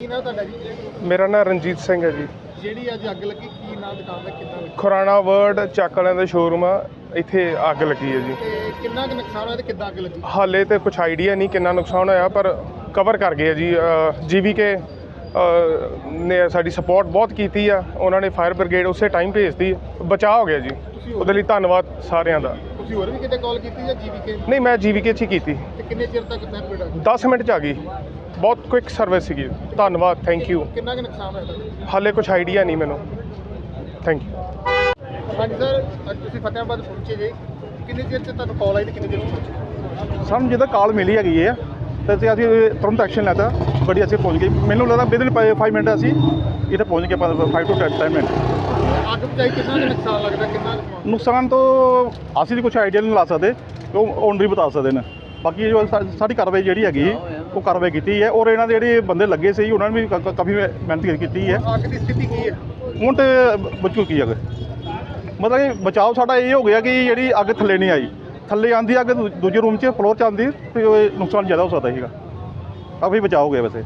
ਕੀ ਨਾਮ ਤੁਹਾਡਾ ਜੀ? ਮੇਰਾ ਨਾਮ ਰਣਜੀਤ ਸਿੰਘ ਹੈ ਜੀ। ਜਿਹੜੀ ਅੱਜ ਅੱਗ ਲੱਗੀ ਕੀ ਨਾਮ ਦੁਕਾਨ ਦਾ ਕਿੰਨਾ ਲੱਗੀ? ਖੁਰਾਣਾ ਵਰਡ ਚੱਕ ਵਾਲਿਆਂ ਦਾ ਸ਼ੋਰੂਮ ਆ ਇੱਥੇ ਅੱਗ ਲੱਗੀ ਹੈ ਜੀ। ਤੇ ਕਿੰਨਾ ਕੁ ਨੁਕਸਾਨ ਹੋਇਆ ਤੇ ਕਿੱਦਾਂ ਅੱਗ ਲੱਗੀ? ਹਾਲੇ ਤੇ ਕੁਝ ਆਈਡੀਆ ਨਹੀਂ ਕਿੰਨਾ ਨੁਕਸਾਨ ਹੋਇਆ ਪਰ ਕਵਰ ਕਰ ਗਏ ਆ ਜੀ ਜੀਵੀਕੇ ਨੇ ਸਾਡੀ ਸਪੋਰਟ ਬਹੁਤ ਕੀਤੀ ਆ ਉਹਨਾਂ ਨੇ ਫਾਇਰ ਬ੍ਰਿਗੇਡ ਉਸੇ ਟਾਈਮ ਭੇਜਦੀ ਬਚਾਅ ਹੋ ਗਿਆ ਜੀ। ਉਹਦੇ ਲਈ ਧੰਨਵਾਦ ਸਾਰਿਆਂ ਦਾ। ਤੁਸੀਂ ਹੋਰ ਵੀ ਕਿਤੇ ਕਾਲ ਕੀਤੀ ਜਾਂ ਜੀਵੀਕੇ? ਨਹੀਂ ਮੈਂ ਜੀਵੀਕੇ 'ਚ ਹੀ ਕੀਤੀ। ਤੇ ਕਿੰਨੇ ਚਿਰ ਤੱਕ ਫਾਇਰ ਬ੍ਰਿਗੇਡ ਆ ਗਈ 10 ਮਿੰਟ 'ਚ ਆ ਗਈ। ਬਹੁਤ ਕੁਇਕ ਸਰਵਿਸ ਸੀਗੀ। ਧੰਨਵਾਦ ਥੈਂਕ ਯੂ ਕਿੰਨਾ ਕੁ ਨੁਕਸਾਨ ਹੋਇਆ? ਹਾਲੇ ਕੁਝ ਆਈਡੀਆ ਨਹੀਂ ਮੈਨੂੰ। ਥੈਂਕ ਯੂ ਹਾਂਜੀ ਸਰ ਅੱਜ ਤੁਸੀਂ ਫਤਿਆਬਾਦ ਪਹੁੰਚੇ ਜੇ। ਕਿੰਨੇ ਚਿਰ ਤੇ ਤੁਹਾਨੂੰ ਕਾਲ ਆਈ ਤੇ ਕਿੰਨੇ ਚਿਰ ਪਹੁੰਚੇ? ਸਾਨੂੰ ਜਦੋਂ ਕਾਲ ਮਿਲੀ ਹੈਗੀ ਹੈ ਤੇ ਅਸੀਂ ਅਸੀਂ ਤੁਰੰਤ ਐਕਸ਼ਨ ਲੈਤਾ ਬੜੀ ਅਸੀਂ ਪਹੁੰਚ ਗਏ। ਮੈਨੂੰ ਲੱਗਦਾ ਵਿਦਨ 5 ਮਿੰਟ ਅਸੀਂ ਇੱਥੇ ਪਹੁੰਚ ਗਏ 5 ਤੋਂ 10 ਮਿੰਟ ਅੱਗ ਬਚਾਈ ਕਿੰਨਾ ਨੁਕਸਾਨ ਲੱਗਦਾ ਕਿੰਨਾ ਕੁ ਸਮਾਨ? ਨੁਕਸਾਨ ਤੋਂ ਅਸੀਂ ਤਾਂ ਕੁਝ ਆਈਡੀਆ ਨਹੀਂ ਲਾ ਸਕਦੇ ਉਹ ਓਨਰ ਹੀ ਬਤਾ ਸਕਦੇ ਨੇ। ਬਾਕੀ ਜੋ ਸਾਡੀ ਕਾਰਵਾਈ ਜਿਹੜੀ ਹੈਗੀ ਉਹ ਕਾਰਵਾਈ ਕੀਤੀ ਹੈ ਔਰ ਇਹਨਾਂ ਦੇ ਜਿਹੜੇ ਬੰਦੇ ਲੱਗੇ ਸੀ ਉਹਨਾਂ ਨੇ ਵੀ ਕ- ਕ- ਕਾਫੀ ਮਿਹਨਤ ਕੀਤੀ ਹੈ। ਅੱਗ ਦੀ ਸਥਿਤੀ ਕੀ ਹੈ? ਹੁਣ ਤੇ ਬਚੂ ਕੀ ਹੈਗਾ ਮਤਲਬ ਕਿ ਬਚਾਓ ਸਾਡਾ ਇਹ ਹੋ ਗਿਆ ਕਿ ਜਿਹੜੀ ਅੱਗ ਥੱਲੇ ਨਹੀਂ ਆਈ। ਥੱਲੇ ਆਂਦੀ ਅੱਗ ਦੂ- ਦੂਜੇ ਰੂਮ 'ਚ ਫਲੋਰ 'ਚ ਆਂਦੀ ਤੇ ਉਹ ਨੁਕਸਾਨ ਜ਼ਿਆਦਾ ਹੋ ਸਕਦਾ ਸੀਗਾ। ਕਾਫੀ ਬਚਾਓ ਹੋ ਗਿਆ ਵੈਸੇ।